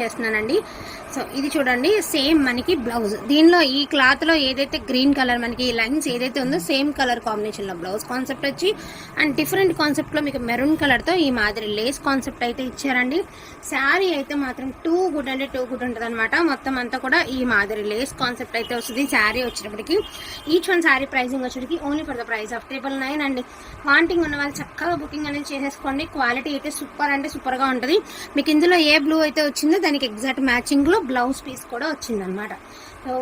చేస్తున్నానండి. సో ఇది చూడండి సేమ్ మనకి బ్లౌజ్. దీనిలో ఈ క్లాత్లో ఏదైతే గ్రీన్ కలర్ మనకి లైన్స్ ఏదైతే ఉందో సేమ్ కలర్ కాంబినేషన్లో బ్లౌజ్ కాన్సెప్ట్ వచ్చి అండ్ డిఫరెంట్ కాన్సెప్ట్లో మీకు మెరూన్ కలర్తో ఈ మాదిరి లేస్ కాన్సెప్ట్ అయితే ఇచ్చారండి. శారీ అయితే మాత్రం టూ గుడ్ అంటే టూ గుడ్ ఉంటుంది అనమాట మొత్తం అంతా కూడా ఈ మాదిరి లేస్ కాన్సెప్ట్ అయితే వస్తుంది శారీ వచ్చేటప్పటికి each one sari pricing వచ్చేటికి only for the price of triple nine అండి. వాంటింగ్ ఉన్న వాళ్ళు చక్కగా బుకింగ్ అనేది చేసేసుకోండి. క్వాలిటీ అయితే సూపర్ అంటే సూపర్గా ఉంటుంది. మీకు ఇందులో ఏ బ్లూ అయితే వచ్చిందో దానికి ఎగ్జాక్ట్ మ్యాచింగ్లో బ్లౌజ్ పీస్ కూడా వచ్చిందనమాట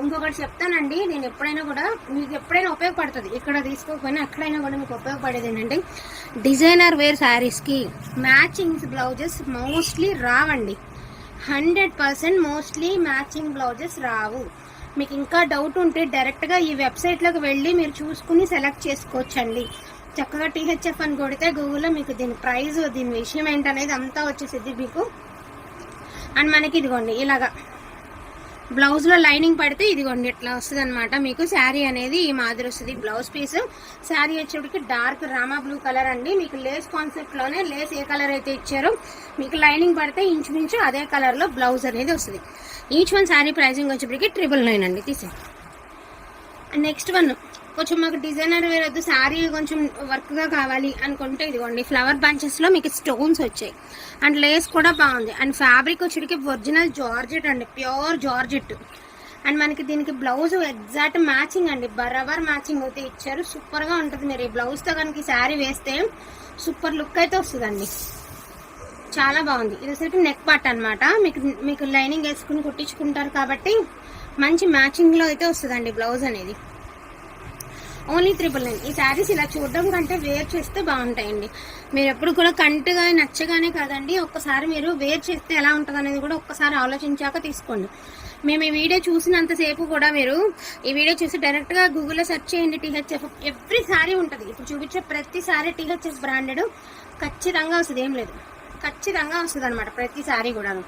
ఇంకొకటి చెప్తానండి నేను ఎప్పుడైనా కూడా మీకు ఎప్పుడైనా ఉపయోగపడుతుంది. ఇక్కడ తీసుకోకపోయినా ఎక్కడైనా కూడా మీకు ఉపయోగపడేది ఏంటంటే డిజైనర్ వేర్ శారీస్కి మ్యాచింగ్స్ బ్లౌజెస్ మోస్ట్లీ రావండి. Hundred percent mostly matching blouses రావు. మీకు ఇంకా డౌట్ ఉంటే డైరెక్ట్గా ఈ వెబ్సైట్లోకి వెళ్ళి మీరు చూసుకుని సెలెక్ట్ చేసుకోవచ్చండి. చక్కగా టీహెచ్ఎఫ్ అని కొడితే గూగుల్లో మీకు దీని ప్రైస్ దీని విషయం ఏంటనేది అంతా వచ్చేసిద్ది మీకు. అండ్ మనకి ఇదిగోండి ఇలాగా. బ్లౌజ్లో లైనింగ్ పడితే ఇదిగోండి ఇట్లా వస్తుంది అనమాట మీకు శారీ అనేది ఈ మాదిరి వస్తుంది బ్లౌజ్ పీస్. శారీ వచ్చేటికి డార్క్ రామా బ్లూ కలర్ అండి. మీకు లేస్ కాన్సెప్ట్లోనే లేస్ ఏ కలర్ అయితే ఇచ్చారో మీకు లైనింగ్ పడితే ఇంచుమించు అదే కలర్లో బ్లౌజ్ అనేది వస్తుంది. ఈచ్ వన్ శారీ ప్రైసింగ్ వచ్చేప్పటికి ట్రిపుల్ నైన్ అండి తీసే నెక్స్ట్ వన్ కొంచెం మాకు డిజైనర్ వేర్ వద్దు శారీ కొంచెం వర్క్గా కావాలి అనుకుంటే ఇదిగోండి ఫ్లవర్ బంచెస్లో మీకు స్టోన్స్ వచ్చాయి. అండ్ లేస్ కూడా బాగుంది. అండ్ ఫ్యాబ్రిక్ వచ్చేటికి ఒరిజినల్ జార్జెట్ అండి ప్యూర్ జార్జెట్ అండ్ మనకి దీనికి బ్లౌజ్ ఎగ్జాక్ట్ మ్యాచింగ్ అండి బరాబర్ మ్యాచింగ్ అయితే ఇచ్చారు. సూపర్గా ఉంటుంది మీరు ఈ బ్లౌజ్తో కనుక ఈ శారీ వేస్తే సూపర్ లుక్ అయితే వస్తుందండి. చాలా బాగుంది. ఇది వచ్చేసరికి నెక్ పార్ట్ అనమాట మీకు మీకు లైనింగ్ వేసుకుని కుట్టించుకుంటారు కాబట్టి మంచి మ్యాచింగ్లో అయితే వస్తుందండి బ్లౌజ్ అనేది. Only triple nine. ఈ శారీస్ ఇలా చూడడం కంటే వేర్ చేస్తే బాగుంటాయండి. మీరు ఎప్పుడు కూడా కంటుగా నచ్చగానే కాదండి. ఒక్కసారి మీరు వేర్ చేస్తే ఎలా ఉంటుంది అనేది కూడా ఒక్కసారి ఆలోచించాక తీసుకోండి. మేము ఈ వీడియో చూసినంతసేపు కూడా మీరు ఈ వీడియో చూసి డైరెక్ట్గా గూగుల్లో సెర్చ్ చేయండి టీహెచ్ఎఫ్ ఎవ్రీ సారీ ఉంటుంది. ఇప్పుడు చూపించే ప్రతి సారీ టీహెచ్ఎఫ్ బ్రాండెడ్ ఖచ్చితంగా వస్తుంది. ఏం లేదు. ఖచ్చితంగా వస్తుంది అనమాట ప్రతి సారీ కూడాను.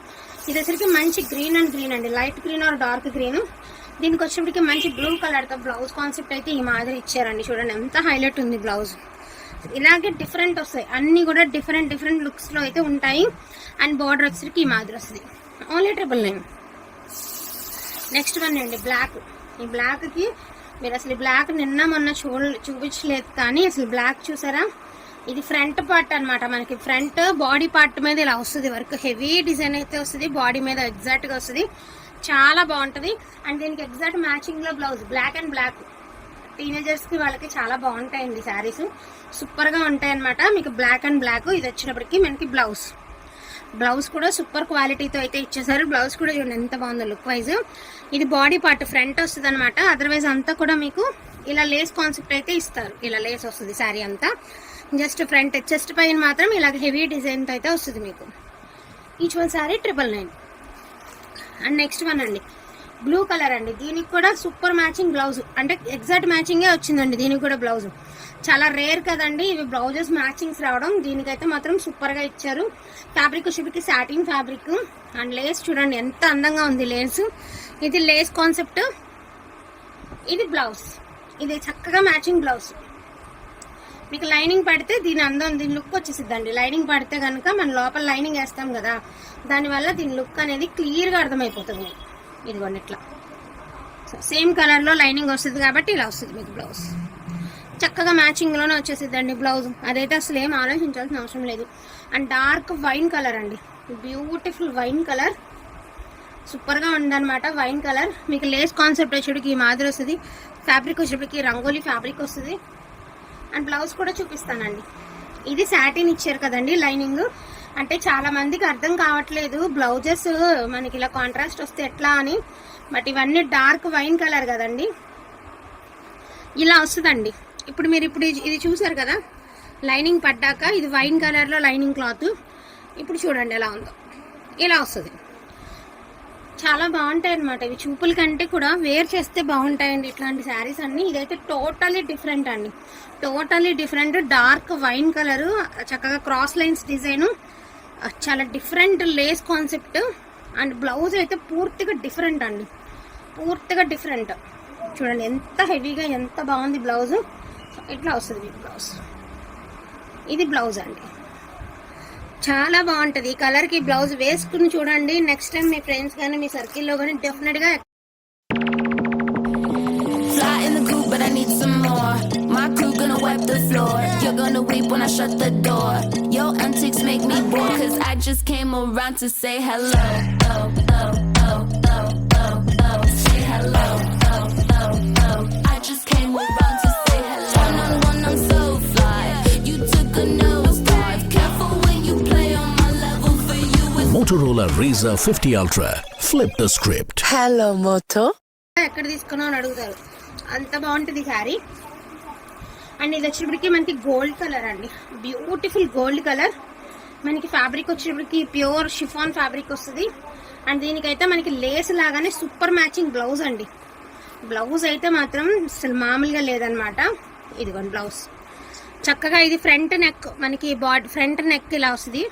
ఇది వచ్చరికి మంచి గ్రీన్ అండ్ గ్రీన్ అండి. Light green or dark green దీనికి వచ్చేప్పటికి మంచి బ్లూ కలర్తో బ్లౌజ్ కాన్సెప్ట్ అయితే ఈ మాదిరి ఇచ్చారండి. చూడండి ఎంత హైలైట్ ఉంది బ్లౌజ్. ఇలాగే డిఫరెంట్ వస్తాయి. అన్నీ కూడా డిఫరెంట్ డిఫరెంట్ లుక్స్లో అయితే ఉంటాయి. అండ్ బార్డర్ వచ్చేసరికి ఈ మాదిరి వస్తుంది. Only triple nine next one అండి బ్లాక్ ఈ బ్లాక్కి మీరు అసలు ఈ బ్లాక్ నిన్న మొన్న చూ చూపించలేదు కానీ అసలు బ్లాక్ చూసారా? ఇది ఫ్రంట్ పార్ట్ అన్నమాట మనకి. ఫ్రంట్ బాడీ పార్ట్ మీద ఇలా వస్తుంది వర్క్. హెవీ డిజైన్ అయితే వస్తుంది. బాడీ మీద ఎగ్జాక్ట్గా వస్తుంది. చాలా బాగుంటుంది. అండ్ దీనికి ఎగ్జాక్ట్ మ్యాచింగ్లో బ్లౌజ్ బ్లాక్ అండ్ బ్లాక్ టీనేజర్స్కి వాళ్ళకి చాలా బాగుంటాయండి శారీస్. సూపర్గా ఉంటాయన్నమాట. మీకు బ్లాక్ అండ్ బ్లాక్ ఇది వచ్చినప్పటికి మనకి బ్లౌజ్ బ్లౌజ్ కూడా సూపర్ క్వాలిటీతో అయితే ఇచ్చేసారు. బ్లౌజ్ కూడా చూడండి ఎంత బాగుందో లుక్ వైజ్ ఇది బాడీ పార్ట్ ఫ్రంట్ వస్తుంది అనమాట అదర్వైజ్ అంతా కూడా మీకు ఇలా లేస్ కాన్సెప్ట్ అయితే ఇస్తారు. ఇలా లేస్ వస్తుంది శారీ అంతా. జస్ట్ ఫ్రంట్ చెస్ట్ పైన మాత్రం ఇలాగ హెవీ డిజైన్తో అయితే వస్తుంది మీకు. Each one sari triple nine and next one అండి. బ్లూ కలర్ అండి. దీనికి కూడా సూపర్ మ్యాచింగ్ బ్లౌజ్. అంటే ఎగ్జాక్ట్ మ్యాచింగే వచ్చిందండి దీనికి కూడా బ్లౌజ్. చాలా రేర్ కదండి. ఇవి బ్లౌజెస్ మ్యాచింగ్స్ రావడం. దీనికైతే మాత్రం సూపర్గా ఇచ్చారు. ఫ్యాబ్రిక్ వచ్చేటికి సాటిన్ ఫ్యాబ్రిక్ అండ్ లేస్ చూడండి ఎంత అందంగా ఉంది లేస్. ఇది లేస్ కాన్సెప్ట్ ఇది బ్లౌజ్. ఇది చక్కగా మ్యాచింగ్ బ్లౌజ్. మీకు లైనింగ్ పడితే దీని అందం దీని లుక్ వచ్చేసిద్దండి. లైనింగ్ పడితే కనుక మనం లోపల లైనింగ్ వేస్తాం కదా దానివల్ల దీని లుక్ అనేది క్లియర్గా అర్థమైపోతుంది. మీకు ఇదిగోండి ఇట్లా. సేమ్ కలర్లో లైనింగ్ వస్తుంది కాబట్టి ఇలా వస్తుంది మీకు బ్లౌజ్. చక్కగా మ్యాచింగ్లోనే వచ్చేసిద్దండి బ్లౌజ్. అదైతే అసలు ఏం ఆలోచించాల్సిన అవసరం లేదు. అండ్ డార్క్ వైన్ కలర్ అండి. Beautiful wine colour. సూపర్గా ఉందన్నమాట వైన్ కలర్. మీకు లేస్ కాన్సెప్ట్ వచ్చేటికి ఈ మాదిరి వస్తుంది. ఫ్యాబ్రిక్ వచ్చేటికి రంగోలీ ఫ్యాబ్రిక్ వస్తుంది. అండ్ బ్లౌజ్ కూడా చూపిస్తానండి. ఇది శాటిన్ ఇచ్చారు కదండి లైనింగ్. అంటే చాలా మందికి అర్థం కావట్లేదు బ్లౌజెస్ మనకి ఇలా కాంట్రాస్ట్ వస్తే ఎట్లా అని. బట్ ఇవన్నీ డార్క్ వైన్ కలర్ కదండి. ఇలా వస్తుందండి. ఇప్పుడు మీరు ఇప్పుడు ఇది చూసారు కదా లైనింగ్ పడ్డాక ఇది వైన్ కలర్లో లైనింగ్ క్లాత్. ఇప్పుడు చూడండి ఎలా ఉందో. ఇలా వస్తుంది. చాలా బాగుంటాయి అనమాట ఇవి చూపుల కంటే కూడా వేర్ చేస్తే బాగుంటాయండి ఇట్లాంటి శారీస్ అన్ని. ఇదైతే టోటలీ డిఫరెంట్ అండి. Totally different. Dark wine colour చక్కగా క్రాస్ లైన్స్ డిజైను. చాలా different lace concept. And blouse అయితే పూర్తిగా డిఫరెంట్ అండి. పూర్తిగా డిఫరెంట్. చూడండి ఎంత హెవీగా ఎంత బాగుంది బ్లౌజ్. ఇట్లా వస్తుంది మీకు బ్లౌజ్. ఇది బ్లౌజ్ అండి. చాలా బాగుంటది ఈ కలర్కి బ్లౌజ్ వేసుకుని చూడండి నెక్స్ట్ టైం మీ ఫ్రెండ్స్ కానీ మీ సర్కిల్లో కానీ డెఫినెట్గా but I need some more. My crew gonna wipe the floor. You're gonna weep when I shut the door. Your antics make me bored, cause I just came around to say hello. Oh, oh, oh, oh, oh, oh. Say hello. Oh, oh, oh. I just came around to Motorola Razr 50 Ultra. Flip the script. Hello, Moto. ఎక్కడ తీసుకున్నావు అని అడుగుతారు. అంత బాగుంటుంది sari. And ఇది వచ్చేటప్పటికి మనకి gold colour అండి. బ్యూటిఫుల్ గోల్డ్ కలర్ మనకి ఫ్యాబ్రిక్ వచ్చేటప్పటికి ప్యూర్ షిఫాన్ ఫ్యాబ్రిక్ వస్తుంది. అండ్ దీనికైతే మనకి లేస్ లాగానే సూపర్ మ్యాచింగ్ బ్లౌజ్ అండి. బ్లౌజ్ అయితే మాత్రం అసలు మామూలుగా లేదనమాట ఇదిగోండి బ్లౌజ్ చక్కగా ఇది ఫ్రంట్ నెక్ మనకి బాడీ ఫ్రంట్ నెక్ ఇలా వస్తుంది.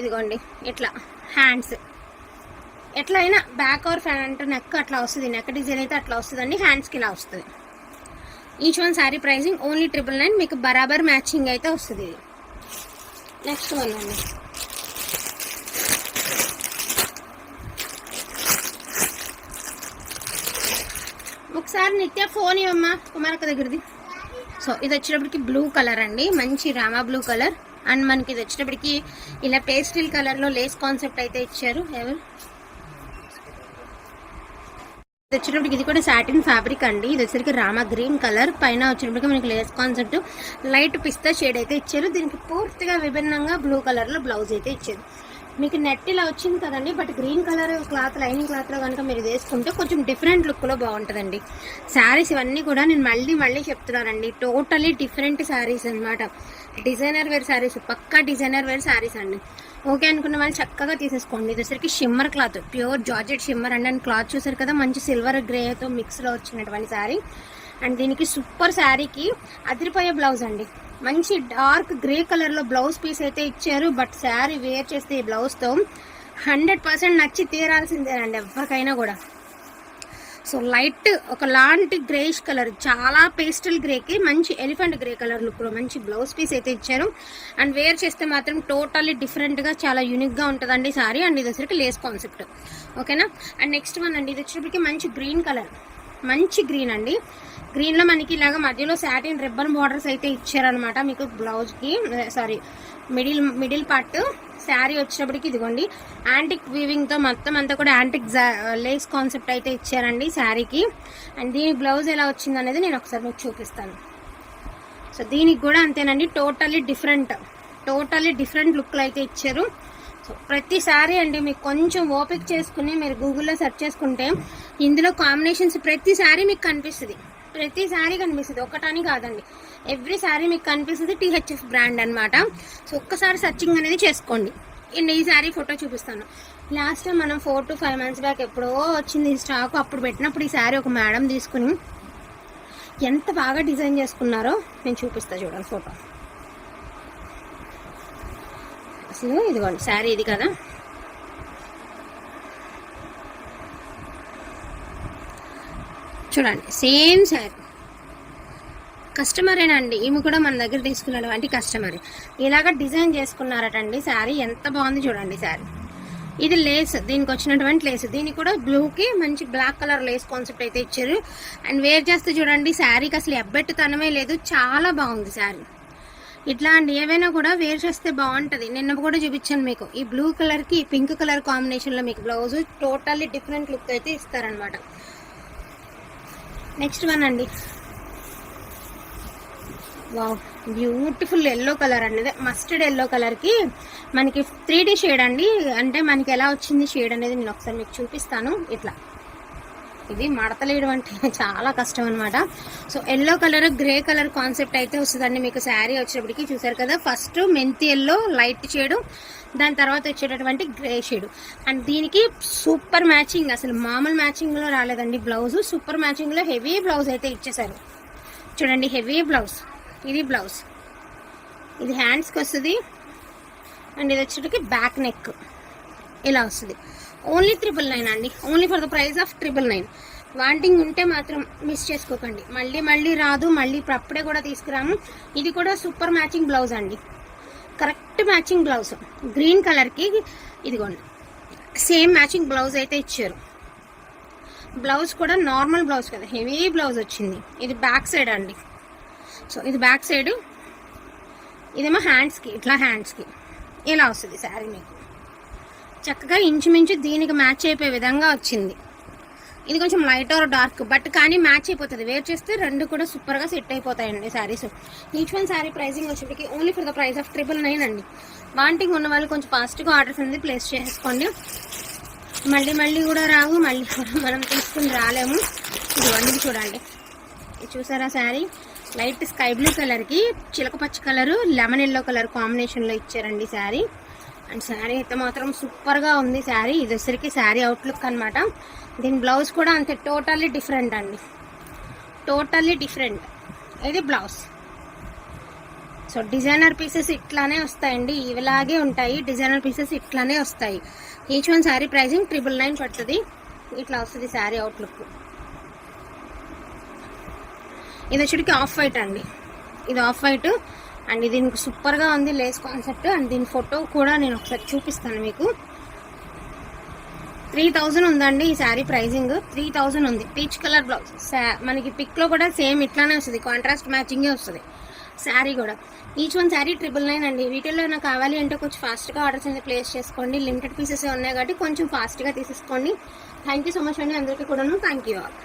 ఇదిగోండి ఇట్లా. హ్యాండ్స్ ఎట్లా అయినా బ్యాక్ ఆర్ ఫ్రంట్ నెక్ అట్లా వస్తుంది నెక్ డిజైన్ అయితే అట్లా వస్తుందండి హ్యాండ్స్కి ఇలా వస్తుంది. Each one sari pricing only triple nine మీకు బరాబర్ మ్యాచింగ్ అయితే వస్తుంది ఇది. నెక్స్ట్ వన్ అండి. ఒకసారి నిత్య ఫోన్ ఇవ్వమ్మా కుమారక్క దగ్గరది. సో ఇది వచ్చేటప్పటికి బ్లూ కలర్ అండి మంచి రామా బ్లూ కలర్ అండ్ మనకి ఇది వచ్చేటప్పటికి ఇలా పేస్టిల్ కలర్లో లేస్ కాన్సెప్ట్ అయితే ఇచ్చారు. ఎవరు? ఇది వచ్చేటప్పటికి ఇది కూడా సాటిన్ ఫ్యాబ్రిక్ అండి. ఇది వచ్చేసరికి రామా గ్రీన్ కలర్ పైన వచ్చినప్పటికీ మనకి లేస్ కాన్సెప్ట్ లైట్ పిస్తా షేడ్ అయితే ఇచ్చారు. దీనికి పూర్తిగా విభిన్నంగా బ్లూ కలర్లో బ్లౌజ్ అయితే ఇచ్చారు. మీకు నెట్ ఇలా వచ్చింది కదండి but green colour cloth lining క్లాత్లో కనుక మీరు వేసుకుంటే కొంచెం డిఫరెంట్ లుక్లో బాగుంటుందండి. శారీస్ ఇవన్నీ కూడా నేను మళ్ళీ మళ్ళీ చెప్తున్నానండి. టోటలీ డిఫరెంట్ శారీస్ అన్నమాట. డిజైనర్ వేర్ శారీస్ పక్కా డిజైనర్ వేర్ శారీస్ అండి. ఓకే అనుకున్న వాళ్ళు చక్కగా తీసేసుకోండి. ఇదేసరికి shimmer cloth pure georgette shimmer అండి అండ్ క్లాత్ చూసారు కదా మంచి సిల్వర్ గ్రేతో మిక్స్లో వచ్చినటువంటి శారీ. అండ్ దీనికి సూపర్ శారీకి అదిరిపోయే బ్లౌజ్ అండి. మంచి డార్క్ గ్రే కలర్లో బ్లౌజ్ పీస్ అయితే ఇచ్చారు బట్ శారీ వేర్ చేస్తే ఈ బ్లౌజ్తో హండ్రెడ్ పర్సెంట్ నచ్చి తీరాల్సిందేనండి ఎవరికైనా కూడా. సో లైట్ ఒక లాంటి గ్రేష్ కలర్ చాలా పేస్టల్ గ్రేకి మంచి ఎలిఫెంట్ గ్రే కలర్ లుక్లో మంచి బ్లౌజ్ పీస్ అయితే ఇచ్చారు. అండ్ వేర్ చేస్తే మాత్రం టోటల్లీ డిఫరెంట్గా చాలా యూనిక్గా ఉంటుందండి సారీ అండ్ ఇది వచ్చరికి లేస్ కాన్సెప్ట్. ఓకేనా? అండ్ నెక్స్ట్ వన్ అండి ఇది వచ్చేటప్పటికి మంచి గ్రీన్ కలర్. మంచి గ్రీన్ అండి. గ్రీన్లో మనకి ఇలాగ మధ్యలో శాటిన్ రిబ్బన్ బార్డర్స్ అయితే ఇచ్చారనమాట మీకు బ్లౌజ్కి. Sorry middle middle part sari వచ్చేటప్పటికి ఇదిగోండి. యాంటిక్ వీవింగ్తో మొత్తం అంతా కూడా యాంటిక్ లేస్ కాన్సెప్ట్ అయితే ఇచ్చారండి శారీకి అండ్ దీని బ్లౌజ్ ఎలా వచ్చింది అనేది నేను ఒకసారి మీకు చూపిస్తాను. సో దీనికి కూడా అంతేనండి టోటలీ డిఫరెంట్ టోటలీ డిఫరెంట్ లుక్లు అయితే ఇచ్చారు. సో ప్రతి శారీ అండి మీకు కొంచెం ఓపిక చేసుకుని మీరు గూగుల్లో సెర్చ్ చేసుకుంటే ఇందులో కాంబినేషన్స్ ప్రతి మీకు కనిపిస్తుంది. ప్రతి శారీ కనిపిస్తుంది. ఒకటని కాదండి. ఎవ్రీ శారీ మీకు కనిపిస్తుంది టీహెచ్ఎఫ్ బ్రాండ్ అనమాట సో ఒక్కసారి సర్చింగ్ అనేది చేసుకోండి. అండ్ ఈ శారీ ఫోటో చూపిస్తాను. లాస్ట్ టైం మనం four to five months back ఎప్పుడో వచ్చింది ఈ స్టాక్ అప్పుడు పెట్టినప్పుడు ఈ శారీ ఒక మేడం తీసుకుని ఎంత బాగా డిజైన్ చేసుకున్నారో నేను చూపిస్తాను చూడండి ఫోటో అసలు ఇదిగోండి శారీ ఇది కదా. చూడండి సేమ్ శారీ కస్టమరేనండి ఈమె కూడా మన దగ్గర తీసుకున్నటువంటి కస్టమరే ఇలాగ డిజైన్ చేసుకున్నారటండి శారీ ఎంత బాగుంది చూడండి శారీ ఇది లేస్ దీనికి వచ్చినటువంటి లేస్ దీనికి కూడా బ్లూకి మంచి బ్లాక్ కలర్ లేస్ కాన్సెప్ట్ అయితే ఇచ్చారు. అండ్ వేర్ చేస్తే చూడండి శారీకి అసలు ఎబ్బెట్టుతనమే లేదు. చాలా బాగుంది శారీ ఇట్లా అండి ఏవైనా కూడా వేర్ చేస్తే బాగుంటుంది. నిన్న కూడా చూపించాను మీకు. ఈ బ్లూ కలర్కి పింక్ కలర్ కాంబినేషన్లో మీకు బ్లౌజ్ టోటల్లీ డిఫరెంట్ లుక్ అయితే ఇస్తారనమాట నెక్స్ట్ వన్ అండి. వావ్ బ్యూటిఫుల్ ఎల్లో కలర్ అండి అదే మస్టర్డ్ ఎల్లో కలర్కి మనకి త్రీ డి షేడ్ అండి. అంటే మనకి ఎలా వచ్చింది షేడ్ అనేది నేను ఒకసారి మీకు చూపిస్తాను. ఇట్లా. ఇది మడతలేయడం అంటే చాలా కష్టం అనమాట so yellow colour grey colour concept అయితే వస్తుందండి. మీకు శారీ వచ్చేటప్పటికి చూసారు కదా? ఫస్ట్ మెంతి ఎల్లో లైట్ షేడ్ దాని తర్వాత వచ్చేటటువంటి గ్రే షేడ్ అండ్ దీనికి సూపర్ మ్యాచింగ్ అసలు మామూలు మ్యాచింగ్లో రాలేదండి బ్లౌజ్ సూపర్ మ్యాచింగ్లో హెవీ బ్లౌజ్ అయితే ఇచ్చేసారు చూడండి హెవీ బ్లౌజ్ ఇది బ్లౌజ్ ఇది హ్యాండ్స్కి వస్తుంది. అండ్ ఇది వచ్చేటికి బ్యాక్ నెక్ ఇలా వస్తుంది. ఓన్లీ ట్రిపుల్ నైన్ అండి. Only for the price of triple nine wanting ఉంటే మాత్రం మిస్ చేసుకోకండి. మళ్ళీ మళ్ళీ రాదు. మళ్ళీ ఇప్పుడు అప్పుడే కూడా తీసుకురాము. ఇది కూడా సూపర్ మ్యాచింగ్ బ్లౌజ్ అండి. Correct matching blouse. గ్రీన్ కలర్కి ఇదిగోండి. సేమ్ మ్యాచింగ్ బ్లౌజ్ అయితే ఇచ్చారు. బ్లౌజ్ కూడా నార్మల్ బ్లౌజ్ కదా హెవీ బ్లౌజ్ వచ్చింది. ఇది బ్యాక్ సైడ్ అండి. సో ఇది బ్యాక్ సైడ్. ఇదేమో హ్యాండ్స్కి ఇట్లా హ్యాండ్స్కి. ఇలా వస్తుంది శారీ మీకు. చక్కగా ఇంచుమించు దీనికి మ్యాచ్ అయిపోయే విధంగా వచ్చింది. ఇది కొంచెం లైట్ ఆర్ డార్క్ బట్ కానీ మ్యాచ్ అయిపోతుంది. వేర్ చేస్తే రెండు కూడా సూపర్గా సెట్ అయిపోతాయండి saris each one sari pricing వచ్చేటికి only for the price of triple nine అండి. వాంటింగ్ ఉన్న వాళ్ళు కొంచెం ఫాస్ట్గా ఆర్డర్స్ అనేది ప్లేస్ చేసుకోండి. మళ్ళీ మళ్ళీ కూడా రావు మళ్ళీ కూడా మనం తీసుకుని రాలేము. ఇది వండిది చూడండి. ఇది చూసారా శారీ లైట్ స్కై బ్లూ కలర్కి చిలక పచ్చ కలరు లెమన్ ఎల్లో కలర్ కాంబినేషన్లో ఇచ్చారండి శారీ అండ్ శారీ అయితే మాత్రం సూపర్గా ఉంది శారీ. ఇది వచ్చరికి శారీ అవుట్లుక్ అనమాట దీని బ్లౌజ్ కూడా అంతే టోటల్లీ డిఫరెంట్ అండి. Totally different. ఇది బ్లౌజ్. సో డిజైనర్ పీసెస్ ఇట్లానే వస్తాయండి. ఇలాగే ఉంటాయి. డిజైనర్ పీసెస్ ఇట్లానే వస్తాయి. Each one sari pricing triple nine పడుతుంది. ఇట్లా వస్తుంది శారీ అవుట్లుక్ ఇది వచ్చేటికి ఆఫ్ వైట్ అండి. ఇది ఆఫ్ వైట్. అండ్ దీనికి సూపర్గా ఉంది లేస్ కాన్సెప్ట్ అండ్ దీని ఫోటో కూడా నేను ఒకసారి చూపిస్తాను మీకు. త్రీ థౌజండ్ ఉందండి ఈ శారీ ప్రైజింగ్. త్రీ థౌజండ్ ఉంది. Peach colour blouse. మనకి పిక్లో కూడా సేమ్ ఇట్లానే వస్తుంది. కాంట్రాస్ట్ మ్యాచింగే వస్తుంది. శారీ కూడా. Each one sari triple nine అండి. వీటిల్లో నాకు కావాలి అంటే కొంచెం ఫాస్ట్గా ఆర్డర్స్ అనేది ప్లేస్ చేసుకోండి. లిమిటెడ్ పీసెస్ ఉన్నాయి కాబట్టి కొంచెం ఫాస్ట్గా తీసేసుకోండి. థ్యాంక్ యూ సో మచ్ అండి. అందరికీ కూడాను. Thank you all